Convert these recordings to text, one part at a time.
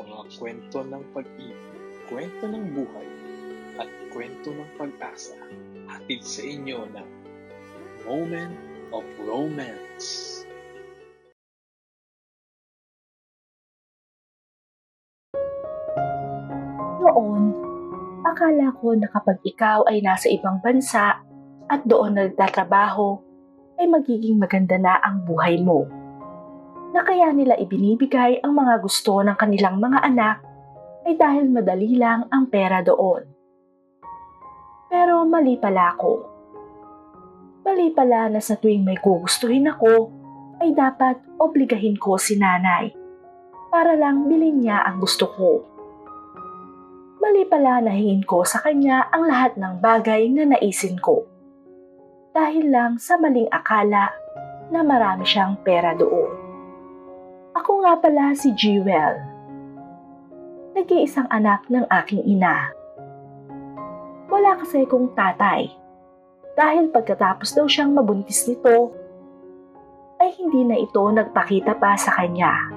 mga kwento ng pag-ibig, kwento ng buhay, at kwento ng pag-asa hatid sa inyo ng Moment of Romance. Noon, akala ko na kapag ikaw ay nasa ibang bansa at doon nagtatrabaho, ay magiging maganda na ang buhay mo. Na kaya nila ibinibigay ang mga gusto ng kanilang mga anak ay dahil madali lang ang pera doon. Pero mali pala ako. Mali pala na sa tuwing may gugustuhin ako, ay dapat obligahin ko si nanay para lang bilhin niya ang gusto ko. Mali pala na hingin ko sa kanya ang lahat ng bagay na naisin ko. Dahil lang sa maling akala na marami siyang pera doon. Ako nga pala si Jewel. Nag-iisang anak ng aking ina. Wala kasi kong tatay. Dahil pagkatapos daw siyang mabuntis nito, ay hindi na ito nagpakita pa sa kanya.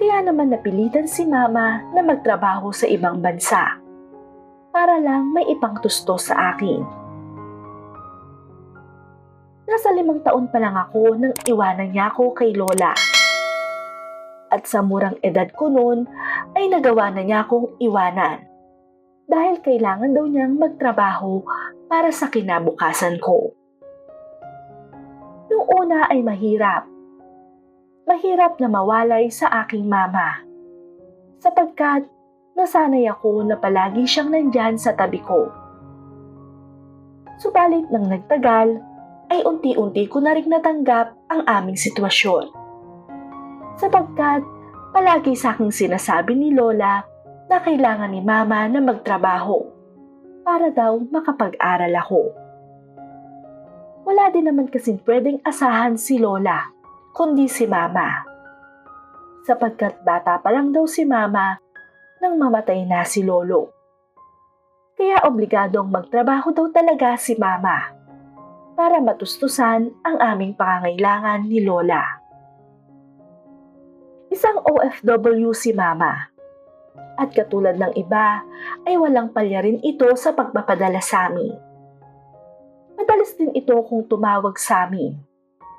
Kaya naman napilitan si mama na magtrabaho sa ibang bansa para lang may ipangtusto sa akin. Nasa limang taon pa lang ako nang iwanan niya ako kay Lola. At sa murang edad ko noon ay nagawa na niya akong iwanan dahil kailangan daw niyang magtrabaho para sa kinabukasan ko. Noong una ay mahirap mahirap na mawalay sa aking mama. Sapagkat nasanay ako na palagi siyang nandyan sa tabi ko. Subalit nang nagtagal, ay unti-unti ko na rin natanggap ang aming sitwasyon. Sapagkat palagi sa aking sinasabi ni Lola na kailangan ni Mama na magtrabaho para daw makapag-aral ako. Wala din naman kasing pwedeng asahan si Lola kundi si Mama. Sapagkat bata pa lang daw si Mama nang mamatay na si Lolo. Kaya obligadong magtrabaho daw talaga si Mama para matustusan ang aming pangangailangan ni Lola. Isang OFW si Mama. At katulad ng iba, ay walang palya rin ito sa pagpapadala sa amin. Madalas din ito kung tumawag sa amin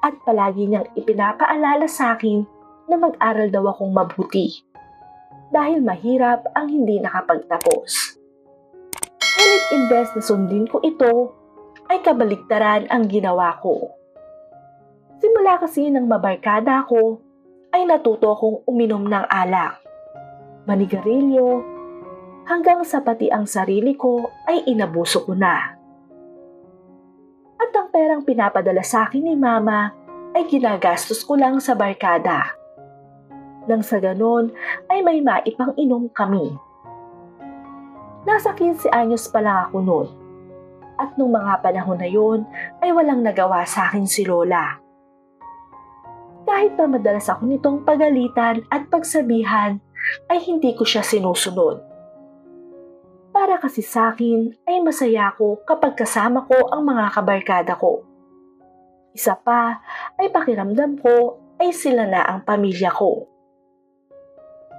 at palagi niyang ipinapaalala sa akin na mag-aral daw akong mabuti dahil mahirap ang hindi nakapagtapos. Ngunit imbes na sundin ko ito, ay kabaligtaran ang ginawa ko. Simula kasi nang mabarkada ako, ay natuto akong uminom ng alak, manigarilyo, hanggang sa pati ang sarili ko ay inabuso ko na. At ang perang pinapadala sa akin ni Mama ay ginagastos ko lang sa barkada. Nang sa ganon ay may maipang inom kami. Nasa 15 anyos pa lang ako noon. At nung mga panahon na yun ay walang nagawa sa akin si Lola. Kahit na madalas ako nitong pagalitan at pagsabihan ay hindi ko siya sinusunod. Para kasi sa akin ay masaya ako kapag kasama ko ang mga kabarkada ko. Isa pa ay pakiramdam ko ay sila na ang pamilya ko.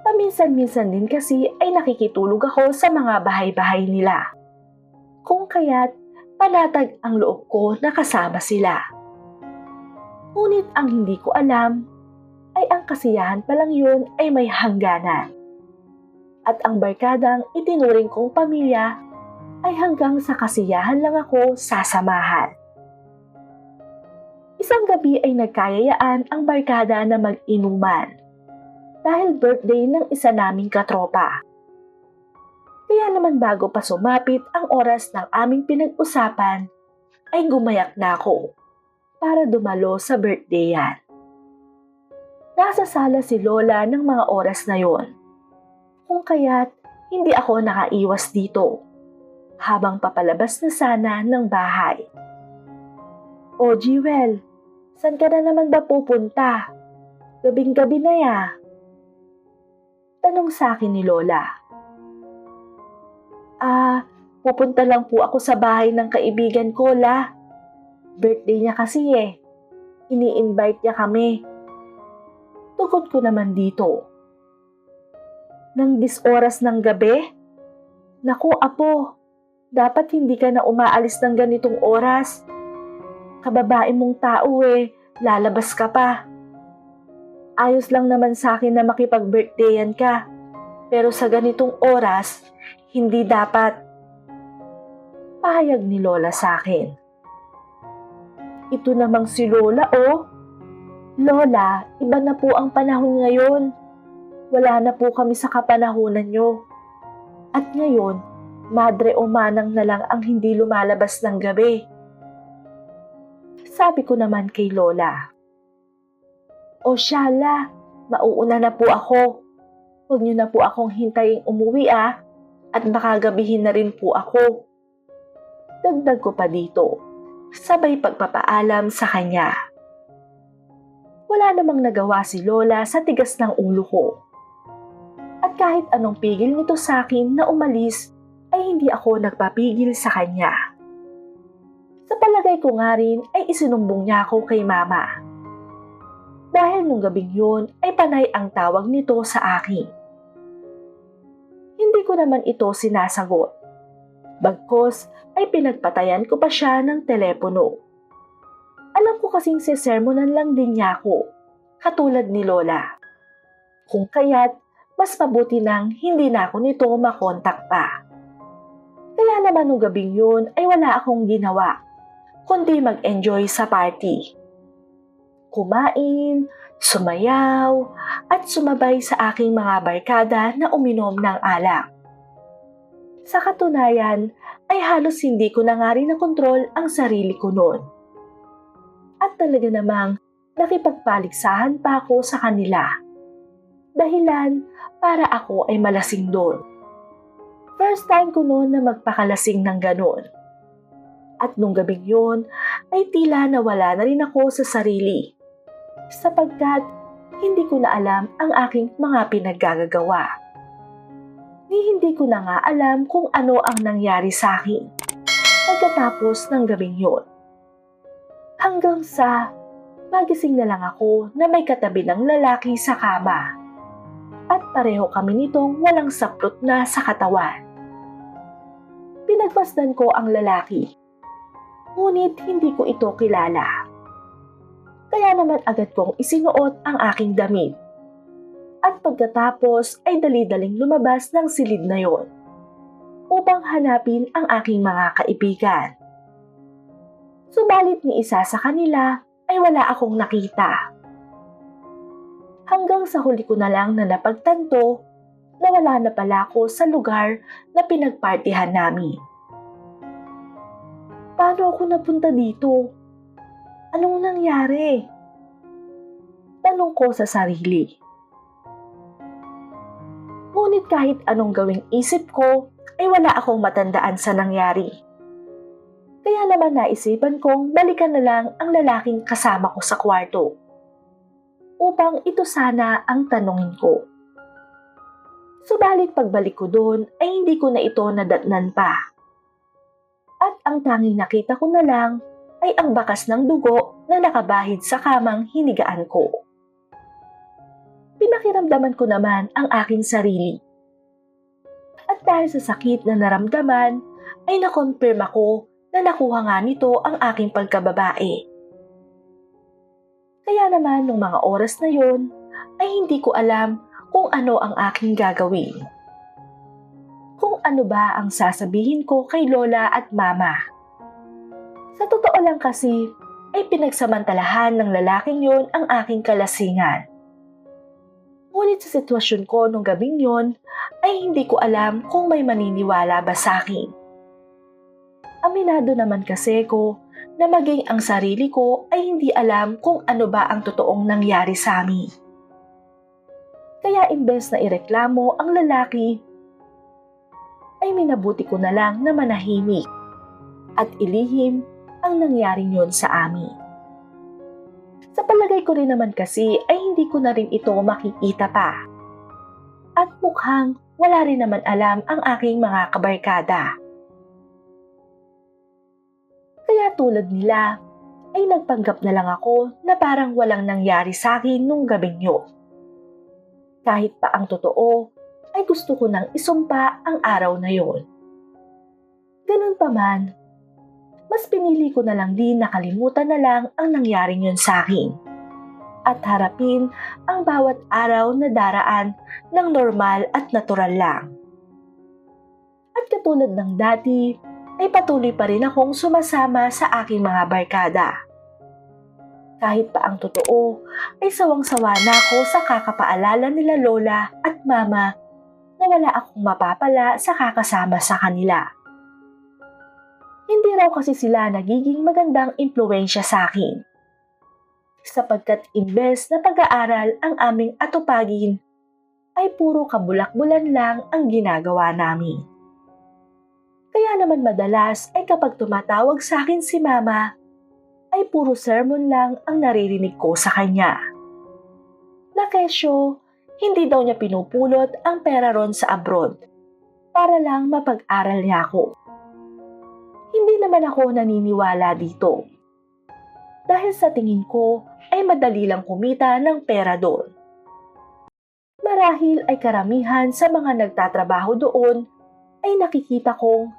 Paminsan-minsan din kasi ay nakikitulog ako sa mga bahay-bahay nila. Kung kaya't panatag ang loob ko na kasama sila. Ngunit ang hindi ko alam ay ang kasiyahan pa lang yun ay may hangganan. At ang barkadang itinuring kong pamilya ay hanggang sa kasiyahan lang ako sasamahan. Isang gabi ay nagkayayaan ang barkada na mag-inuman dahil birthday ng isa naming katropa. Kaya naman bago pa sumapit ang oras ng aming pinag-usapan, ay gumayak na ako para dumalo sa birthday yan. Nasa sala si Lola ng mga oras na yon. Kung kaya't hindi ako nakaiwas dito habang papalabas na sana ng bahay. O Jewel, saan ka na naman ba pupunta? Gabing-gabi na ya. Tanong sa akin ni Lola. Ah, pupunta lang po ako sa bahay ng kaibigan ko, La. Birthday niya kasi eh. Ini-invite niya kami. Tugon ko naman dito. Nang disoras ng gabi? Naku, apo, dapat hindi ka na umaalis ng ganitong oras. Kababae mong tao eh, lalabas ka pa. Ayos lang naman sa akin na makipag-birthdayan ka. Pero sa ganitong oras, hindi dapat. Pahayag ni Lola sa akin. Ito namang si Lola oh. Lola, iba na po ang panahon ngayon. Wala na po kami sa kapanahonan nyo. At ngayon, madre o manang na lang ang hindi lumalabas ng gabi. Sabi ko naman kay Lola. O Shala, mauuna na po ako. Huwag niyo na po akong hintayin umuwi ah. At baka gabihin na rin po ako. Dagdag ko pa dito. Sabay pagpapaalam sa kanya. Wala namang nagawa si Lola sa tigas ng ulo ko. At kahit anong pigil nito sa akin na umalis, ay hindi ako nagpapigil sa kanya. Sa palagay ko nga rin ay isinumbong niya ako kay mama. Dahil nung gabing yun ay panay ang tawag nito sa akin. Hindi ko naman ito sinasagot. Bagkos ay pinagpatayan ko pa siya ng telepono. Alam ko kasing sesermonan lang din niya ako, katulad ni Lola. Kung kaya't, mas mabuti nang hindi na ako nito makontak pa. Kaya naman nung gabing yun ay wala akong ginawa, kundi mag-enjoy sa party. Kumain, sumayaw, at sumabay sa aking mga barkada na uminom ng alak. Sa katunayan, ay halos hindi ko na nga rin nakontrol ang sarili ko noon. At talaga namang nakipagpaligsahan pa ako sa kanila. Dahilan para ako ay malasing doon. First time ko noon na magpakalasing ng ganon. At nung gabing yun, ay tila nawala na rin ako sa sarili. Sapagkat hindi ko na alam ang aking mga pinaggagawa. Ni hindi ko na nga alam kung ano ang nangyari sa akin pagkatapos ng gabing yun. Hanggang sa magising na lang ako na may katabi ng lalaki sa kama. At pareho kami nitong walang saplot na sa katawan. Pinagmasdan ko ang lalaki. Ngunit hindi ko ito kilala. Kaya naman agad kong isinuot ang aking damit. At pagkatapos ay dali-daling lumabas ng silid na yon upang hanapin ang aking mga kaibigan. Subalit ni isa sa kanila ay wala akong nakita. Hanggang sa huli ko na lang na napagtanto na wala na pala ako sa lugar na pinagpartihan namin. Paano ako napunta dito? Anong nangyari? Tanong ko sa sarili. Ngunit kahit anong gawing isip ko, ay wala akong matandaan sa nangyari. Kaya naman naisipan kong balikan na lang ang lalaking kasama ko sa kwarto. Upang ito sana ang tanongin ko. Subalit pagbalik ko doon ay hindi ko na ito nadatnan pa. At ang tanging nakita ko na lang ay ang bakas ng dugo na nakabahid sa kamang hinigaan ko. Pinakiramdaman ko naman ang aking sarili. At dahil sa sakit na naramdaman, ay nakonfirm ako na nakuha nga nito ang aking pagkababae. Kaya naman nung mga oras na yon ay hindi ko alam kung ano ang aking gagawin. Kung ano ba ang sasabihin ko kay Lola at Mama. Sa totoo lang kasi, ay pinagsamantalahan ng lalaking yon ang aking kalasingan. Ngunit sa sitwasyon ko nung gabing yon, ay hindi ko alam kung may maniniwala ba sa akin. Aminado naman kasi ko na maging ang sarili ko ay hindi alam kung ano ba ang totoong nangyari sa amin. Kaya imbes na ireklamo ang lalaki, ay minabuti ko na lang na manahimik at ilihim ang nangyaring yon sa amin. Sa palagay ko rin naman kasi ay hindi ko na rin ito makikita pa. At mukhang wala rin naman alam ang aking mga kabarkada. Kaya tulad nila, ay nagpanggap na lang ako na parang walang nangyari sa akin nung gabing yun. Kahit pa ang totoo, ay gusto ko nang isumpa ang araw na yon. Ganun pa man, mas pinili ko na lang din nakalimutan na lang ang nangyaring yun sa akin at harapin ang bawat araw na daraan ng normal at natural lang. At katulad ng dati, ay patuloy pa rin akong sumasama sa aking mga barkada. Kahit pa ang totoo, ay sawang-sawa na ako sa kakapaalala nila Lola at Mama na wala akong mapapala sa kakasama sa kanila. Hindi raw kasi sila nagiging magandang impluensya sa akin. Sapagkat imbes na pag-aaral ang aming atupagin, ay puro kabulak-bulan lang ang ginagawa namin. Kaya naman madalas ay kapag tumatawag sa akin si Mama, ay puro sermon lang ang naririnig ko sa kanya. Na hindi daw niya pinupulot ang pera ron sa abroad para lang mapag-aral niya ako. Hindi naman ako naniniwala dito. Dahil sa tingin ko ay madali lang kumita ng pera doon. Marahil ay karamihan sa mga nagtatrabaho doon ay nakikita kong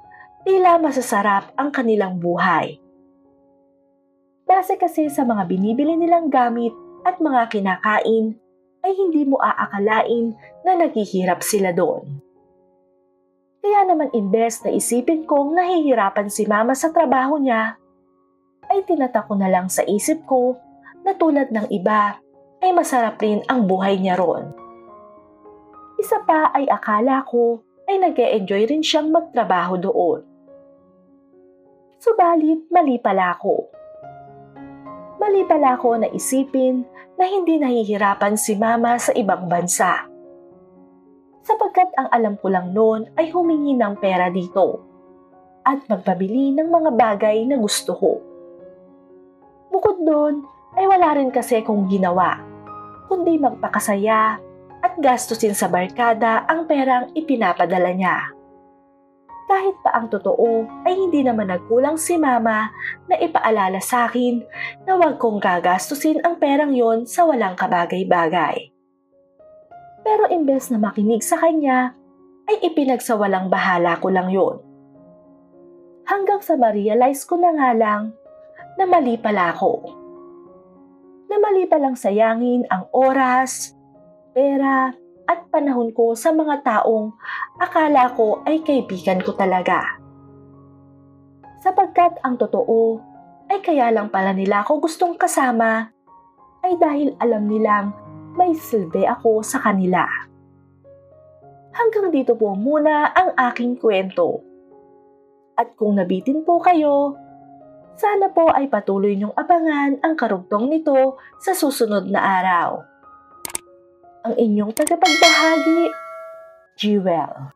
tila masasarap ang kanilang buhay. Base kasi sa mga binibili nilang gamit at mga kinakain, ay hindi mo aakalain na naghihirap sila doon. Kaya naman imbes na isipin kong nahihirapan si mama sa trabaho niya, ay tinatako na lang sa isip ko na tulad ng iba ay masarap rin ang buhay niya ron. Isa pa ay akala ko ay nag enjoy rin siyang magtrabaho doon. Subalit mali pala ako. Mali pala ako na isipin na hindi nahihirapan si mama sa ibang bansa. Sapagkat ang alam ko lang noon ay humingi ng pera dito at magpabili ng mga bagay na gusto ko. Bukod doon ay wala rin kasi kong ginawa, kundi magpakasaya at gastusin sa barkada ang perang ipinapadala niya. Kahit pa ang totoo ay hindi naman nagkulang si mama na ipaalala sa akin na huwag kong gagastusin ang perang yon sa walang kabagay-bagay. Pero imbes na makinig sa kanya, ay ipinagsawalang bahala ko lang yon. Hanggang sa ma-realize ko na nga lang na mali pala ako. Na mali palang sayangin ang oras, pera, at panahon ko sa mga taong akala ko ay kaibigan ko talaga. Sapagkat ang totoo ay kaya lang pala nila ako gustong kasama ay dahil alam nilang may silbi ako sa kanila. Hanggang dito po muna ang aking kwento. At kung nabitin po kayo, sana po ay patuloy niyong abangan ang karugtong nito sa susunod na araw ang inyong tagapagbahagi, Jewel.